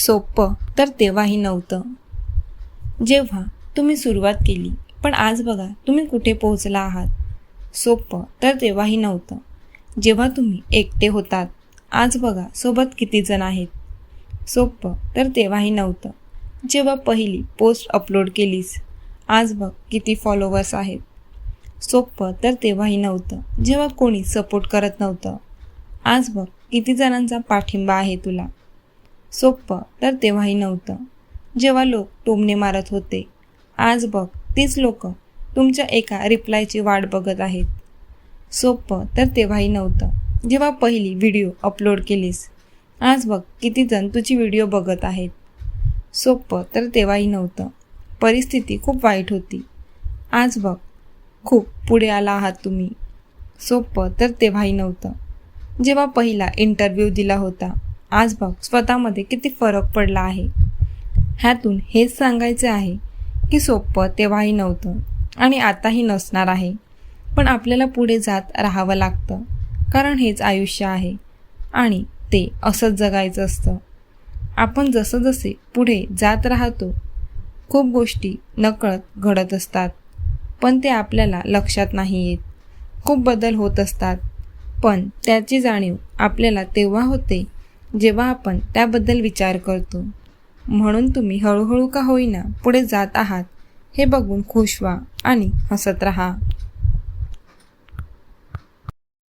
सोपं तर तेव्हाही नव्हतं. जेव्हा तुम्ही सुरुवात केली पण आज बघा तुम्ही कुठे पोहोचला आहात? सोपं तर तेव्हाही नव्हतं. जेव्हा तुम्ही एकटे होतात आज बघा सोबत किती जण आहेत? सोपं तर तेव्हाही नव्हतं. जेव्हा पहिली पोस्ट अपलोड केलीस आज बघ किती फॉलोवर्स आहेत. सोपं तर तेव्हाही नव्हतं. जेव्हा कोणी सपोर्ट करत नव्हतं आज बघ किती जणांचा पाठिंबा आहे तुला. सोपं तर तेव्हाही नव्हतं. जेव्हा लोक टोमणे मारत होते आज बघ तीच लोक तुमच्या एका रिप्लायची वाट बघत आहेत. सोपं तर तेव्हाही नव्हतं. जेव्हा पहिली व्हिडिओ अपलोड केलीस आज बघ कितीजण तुझी व्हिडिओ बघत आहेत. सोपं तर तेव्हाही नव्हतं. परिस्थिती खूप वाईट होती. आज बघ खूप पुढे आला आहात तुम्ही. सोपं तर तेव्हाही नव्हतं. जेव्हा पहिला इंटरव्ह्यू दिला होता आज बघ स्वतःमध्ये किती फरक पडला आहे. ह्यातून हेच सांगायचे आहे की सोपं तेव्हाही नव्हतं आणि आताही नसणार आहे. पण आपल्याला पुढे जात राहावं लागतं कारण हेच आयुष्य आहे आणि ते असंच जगायचं असतं. आपण जसं जसे पुढे जात राहतो खूप गोष्टी नकळत घडत असतात पण ते आपल्याला लक्षात नाही येत. खूप बदल होत असतात पण त्याची जाणीव आपल्याला तेव्हा होते जेव्हा आपण त्याबद्दल विचार करतो म्हणून तुम्ही हळूहळू का होईना पुढे जात आहात हे बघून खुश व्हा आणि हसत राहा.